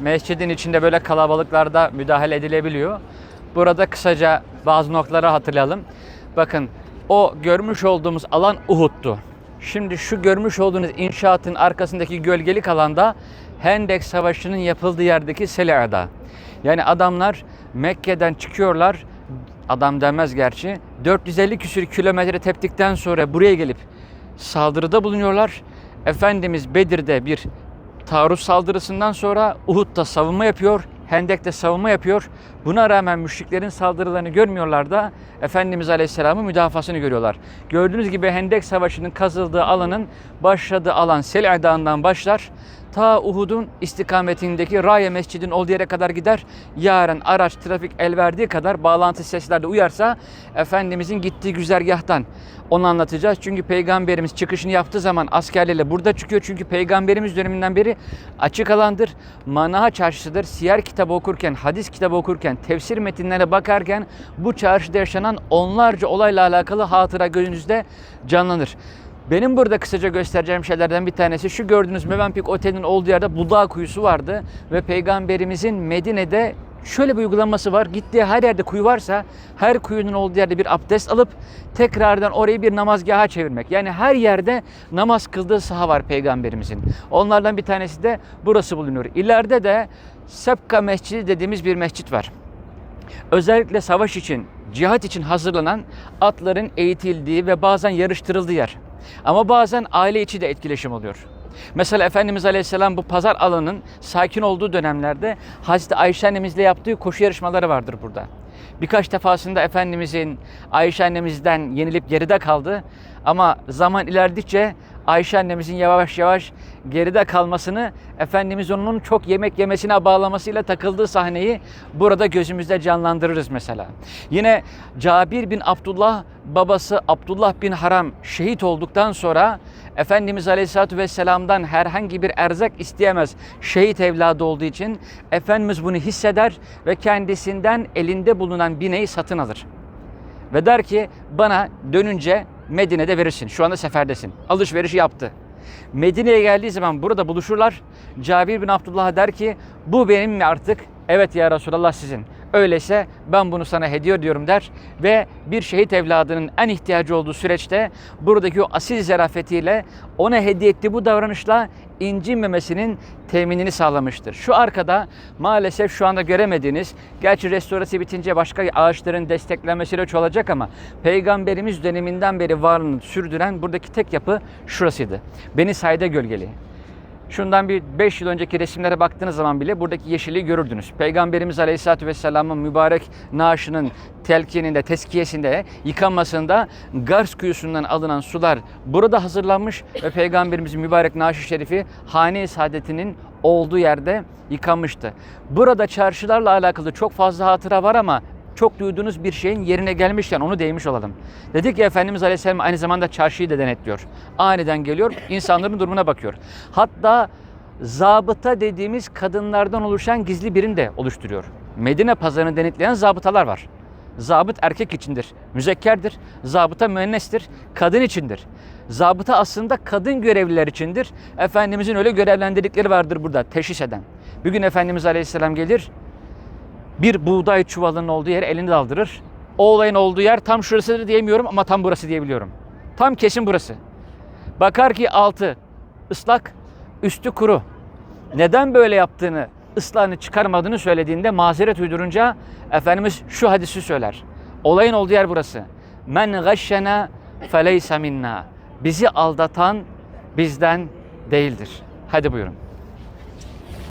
mescidin içinde böyle kalabalıklarda müdahale edilebiliyor. Burada kısaca bazı noktaları hatırlayalım. Bakın o görmüş olduğumuz alan Uhud'tu. Şimdi şu görmüş olduğunuz inşaatın arkasındaki gölgelik alanda Hendek Savaşı'nın yapıldığı yerdeki Sele'da. Yani adamlar Mekke'den çıkıyorlar. Adam denmez gerçi. 450 küsür kilometre teptikten sonra buraya gelip saldırıda bulunuyorlar. Efendimiz Bedir'de bir taarruz saldırısından sonra Uhud'da savunma yapıyor. Hendek'te savunma yapıyor. Buna rağmen müşriklerin saldırılarını görmüyorlar da Efendimiz Aleyhisselam'ın müdafasını görüyorlar. Gördüğünüz gibi Hendek Savaşı'nın kazıldığı alanın başladığı alan Sel'a Dağı'ndan başlar. Ta Uhud'un istikametindeki Raya Mescidin olduğu yere kadar gider. Yarın araç, trafik el verdiği kadar bağlantı seslerde uyarsa Efendimizin gittiği güzergahtan onu anlatacağız. Çünkü Peygamberimiz çıkışını yaptığı zaman askerlerle burada çıkıyor. Çünkü Peygamberimiz döneminden beri açık alandır. Manaha çarşısıdır. Siyer kitabı okurken, hadis kitabı okurken, tefsir metinlerine bakarken bu çarşıda yaşanan onlarca olayla alakalı hatıra gözünüzde canlanır. Benim burada kısaca göstereceğim şeylerden bir tanesi şu gördüğünüz Mövenpik Otel'in olduğu yerde Buda kuyusu vardı ve Peygamberimizin Medine'de şöyle bir uygulaması var. Gittiği her yerde kuyu varsa her kuyunun olduğu yerde bir abdest alıp tekrardan orayı bir namazgaha çevirmek. Yani her yerde namaz kıldığı saha var peygamberimizin. Onlardan bir tanesi de burası bulunuyor. İleride de Sepka Mescidi dediğimiz bir mescit var. Özellikle savaş için, cihat için hazırlanan atların eğitildiği ve bazen yarıştırıldığı yer. Ama bazen aile içi de etkileşim oluyor. Mesela Efendimiz Aleyhisselam bu pazar alanının sakin olduğu dönemlerde Hazreti Ayşe annemizle yaptığı koşu yarışmaları vardır burada. Birkaç defasında Efendimizin Ayşe annemizden yenilip geride kaldı. Ama zaman ilerledikçe Ayşe annemizin yavaş yavaş geride kalmasını Efendimiz onun çok yemek yemesine bağlamasıyla takıldığı sahneyi burada gözümüzde canlandırırız mesela. Yine Cabir bin Abdullah babası Abdullah bin Haram şehit olduktan sonra Efendimiz Aleyhisselatü Vesselam'dan herhangi bir erzak isteyemez şehit evladı olduğu için Efendimiz bunu hisseder ve kendisinden elinde bulunan bineği satın alır. Ve der ki bana dönünce Medine'de verirsin. Şu anda seferdesin. Alışverişi yaptı. Medine'ye geldiği zaman burada buluşurlar. Cabir bin Abdullah der ki bu benim mi artık? Evet ya Resulallah sizin. Öyleyse ben bunu sana hediye ediyorum der ve bir şehit evladının en ihtiyacı olduğu süreçte buradaki o asil zarafetiyle ona hediye ettiği bu davranışla incinmemesinin teminini sağlamıştır. Şu arkada maalesef şu anda göremediğiniz, gerçi restorası bitince başka ağaçların desteklenmesiyle çoğalacak ama Peygamberimiz döneminden beri varlığını sürdüren buradaki tek yapı şurasıydı. Beni Saide Gölgeli. Şundan bir 5 yıl önceki resimlere baktığınız zaman bile buradaki yeşilliği görürdünüz. Peygamberimiz Aleyhisselatü Vesselam'ın mübarek naaşının telkininde, teskiyesinde, yıkanmasında Gars kuyusundan alınan sular burada hazırlanmış ve Peygamberimizin mübarek naaşı şerifi hane-i saadetinin olduğu yerde yıkanmıştı. Burada çarşılarla alakalı çok fazla hatıra var ama çok duyduğunuz bir şeyin yerine gelmişken onu değmiş olalım. Dedik ki Efendimiz Aleyhisselam aynı zamanda çarşıyı da denetliyor. Aniden geliyor, insanların durumuna bakıyor. Hatta zabıta dediğimiz kadınlardan oluşan gizli birini de oluşturuyor. Medine pazarını denetleyen zabıtalar var. Zabıt erkek içindir, müzekkerdir. Zabıta müennestir, kadın içindir. Zabıta aslında kadın görevliler içindir. Efendimizin öyle görevlendirdikleri vardır burada teşhis eden. Bir gün Efendimiz Aleyhisselam gelir, bir buğday çuvalının olduğu yere elini daldırır. O olayın olduğu yer tam şurasıdır diyemiyorum ama tam burası diyebiliyorum. Tam kesin burası. Bakar ki altı ıslak, üstü kuru. Neden böyle yaptığını, ıslahını çıkarmadığını söylediğinde mazeret uydurunca Efendimiz şu hadisi söyler. Olayın olduğu yer burası. Men gashşena feleyse minna. Bizi aldatan bizden değildir. Hadi buyurun.